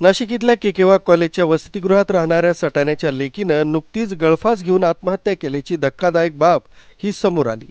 Nashik इथल्या केकेवा कॉलेजच्या वसतिगृहात राहणाऱ्या सटाण्याच्या लेकीनं नुकतीच गळफास घेऊन आत्महत्या केल्याची धक्कादायक बाब ही समोर आली.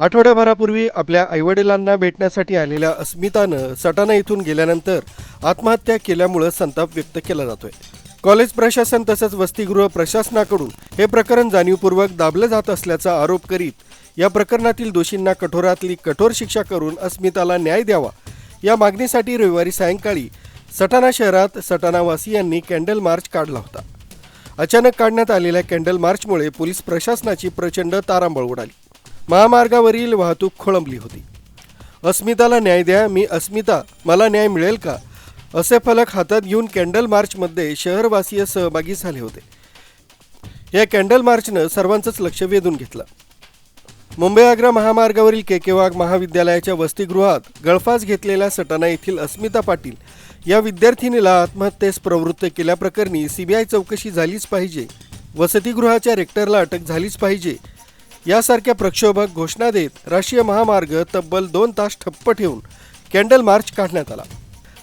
आठवड्याभरापूर्वी आपल्या आईवडिलांना भेटण्यासाठी आलेल्या अस्मितानं सटाणा इथून गेल्यानंतर आत्महत्या केल्यामुळं संताप व्यक्त केला जातोय. कॉलेज प्रशासन तसंच वसतिगृह प्रशासनाकडून हे प्रकरण जाणीवपूर्वक दाबलं जात असल्याचा आरोप करीत या प्रकरणातील दोषींना कठोरातली कठोर शिक्षा करून अस्मिताला न्याय द्यावा. या मागणीसाठी रविवारी सायंकाळी सटाणा शहरात सटाणावासियांनी कॅन्डल मार्च काढला होता. अचानक काढण्यात आलेल्या कॅन्डल मार्चमुळे पोलीस प्रशासनाची प्रचंड तारांबळ उडाली. महामार्गावरील वाहतूक खोळंबली होती. अस्मिताला न्याय द्या मी अस्मिता मला न्याय मिळेल का? असे फलक हातात घेऊन कॅन्डल मार्चमध्ये शहरवासीय सहभागी झाले होते. या कॅन्डल मार्चनं सर्वांचंच लक्ष वेधून घेतलं. मुंबई आग्रा महामार्गावरील केकेवाग महाविद्यालयाच्या वसतिगृहात गळफास घेतलेल्या सटाणा येथील अस्मिता पाटील या विद्यार्थिनीला आत्महत्येस प्रवृत्त केल्याप्रकरणी सीबीआय चौकशी झालीच पाहिजे. वसतिगृहाच्या रेक्टरला अटक झालीच पाहिजे. यासारख्या प्रक्षोभक घोषणा देत राष्ट्रीय महामार्ग तब्बल दोन तास ठप्प ठेवून कॅन्डल मार्च काढण्यात आला.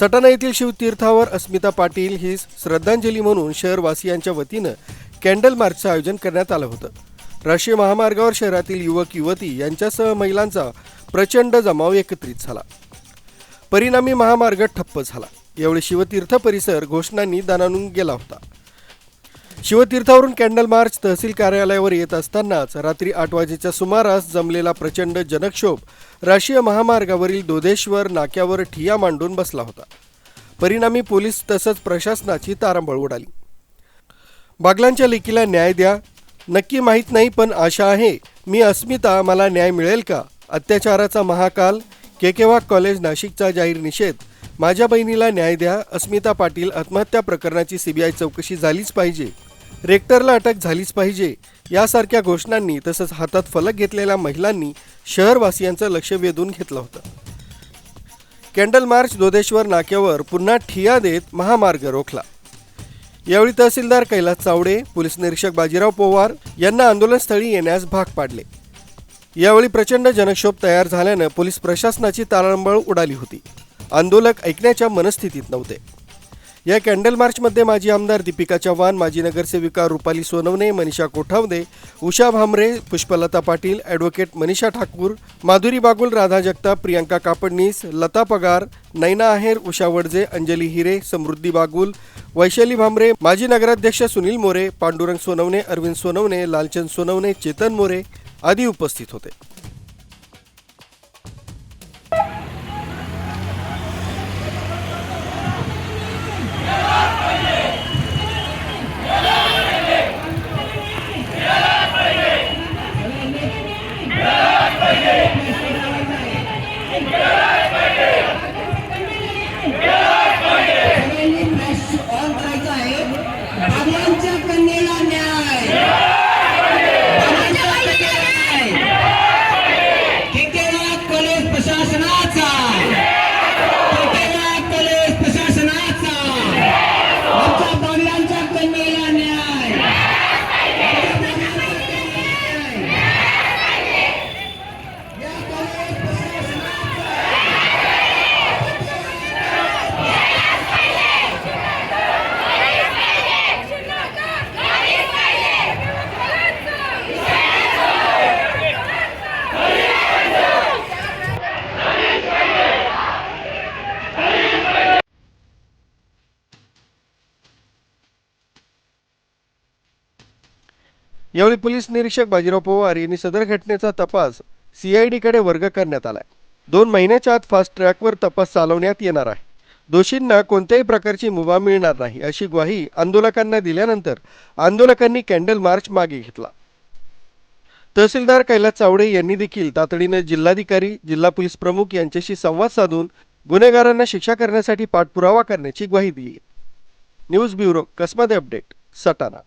सटाणा येथील शिवतीर्थावर अस्मिता पाटील ही श्रद्धांजली म्हणून शहरवासियांच्या वतीनं कॅन्डल मार्चचं आयोजन करण्यात आलं होतं. राष्ट्रीय महामार्गावर शहरातील युवक युवती यांच्यासह महिलांचा प्रचंड जमाव एकत्रित झाला. परिणामी महामार्ग ठप्प झाला. यावेळी शिवतीर्थ परिसर घोषणांनी दणानून गेला होता. शिवतीर्थावरून कॅन्डल मार्च तहसील कार्यालयावर येत असतानाच रात्री आठ वाजेच्या सुमारास जमलेला प्रचंड जनक्षोभ राष्ट्रीय महामार्गावरील दोधेश्वर नाक्यावर ठिया मांडून बसला होता. परिणामी पोलीस तसंच प्रशासनाची तारांबळ उडाली. बागलांच्या लेकीला न्याय द्या नक्की माहीत नाही पण आशा आहे. मी अस्मिता मला न्याय मिळेल का? अत्याचाराचा महाकाल केकेवाग कॉलेज नाशिकचा जाहीर निषेध. माझ्या बहिणीला न्याय द्या. अस्मिता पाटील आत्महत्या प्रकरणाची सीबीआय चौकशी झालीच पाहिजे. रेक्टरला अटक झालीच पाहिजे. यासारख्या घोषणांनी तसंच हातात फलक घेतलेल्या महिलांनी शहरवासियांचं लक्ष वेधून घेतलं होतं. कॅन्डल मार्च दोदेश्वर नाक्यावर पुन्हा ठिया देत महामार्ग रोखला. यावेळी तहसीलदार कैलास चावडे पोलीस निरीक्षक बाजीराव पोवार यांना आंदोलनस्थळी येण्यास भाग पाडले. यावेळी प्रचंड जनक्षोभ तयार झाल्यानं पोलीस प्रशासनाची तारांबळ उडाली होती. आंदोलक ऐकण्याच्या मनस्थितीत नव्हते. या कॅन्डल मार्चमध्ये माजी आमदार दीपिका चव्हाण माजी नगरसेविका रुपाली सोनवणे मनीषा कोठावदे उषा भामरे पुष्पलता पाटील ॲडव्होकेट मनीषा ठाकूर माधुरी बागुल राधा जगताप प्रियांका कापडनीस लता पगार नैना आहेर उषा वडजे अंजली हिरे समृद्धी बागुल वैशाली भामरे माजी नगराध्यक्ष सुनील मोरे पांडुरंग सोनवणे अरविंद सोनवणे लालचंद सोनवणे चेतन मोरे आदी उपस्थित होते. यावेळी पोलीस निरीक्षक बाजीराव पवार यांनी सदर घटनेचा तपास सीआयडीकडे वर्ग करण्यात आलाय. दोन महिन्याच्या आत फास्ट ट्रॅकवर तपास चालवण्यात येणार आहे. दोषींना कोणत्याही प्रकारची मुभा मिळणार नाही अशी ग्वाही आंदोलकांना दिल्यानंतर आंदोलकांनी कॅन्डल मार्च मागे घेतला. तहसीलदार कैलास चावडे यांनी देखील तातडीनं जिल्हाधिकारी जिल्हा पोलीस प्रमुख यांच्याशी संवाद साधून गुन्हेगारांना शिक्षा करण्यासाठी पाठपुरावा करण्याची ग्वाही दिली. न्यूज ब्युरो कसमध्ये अपडेट सटाणा.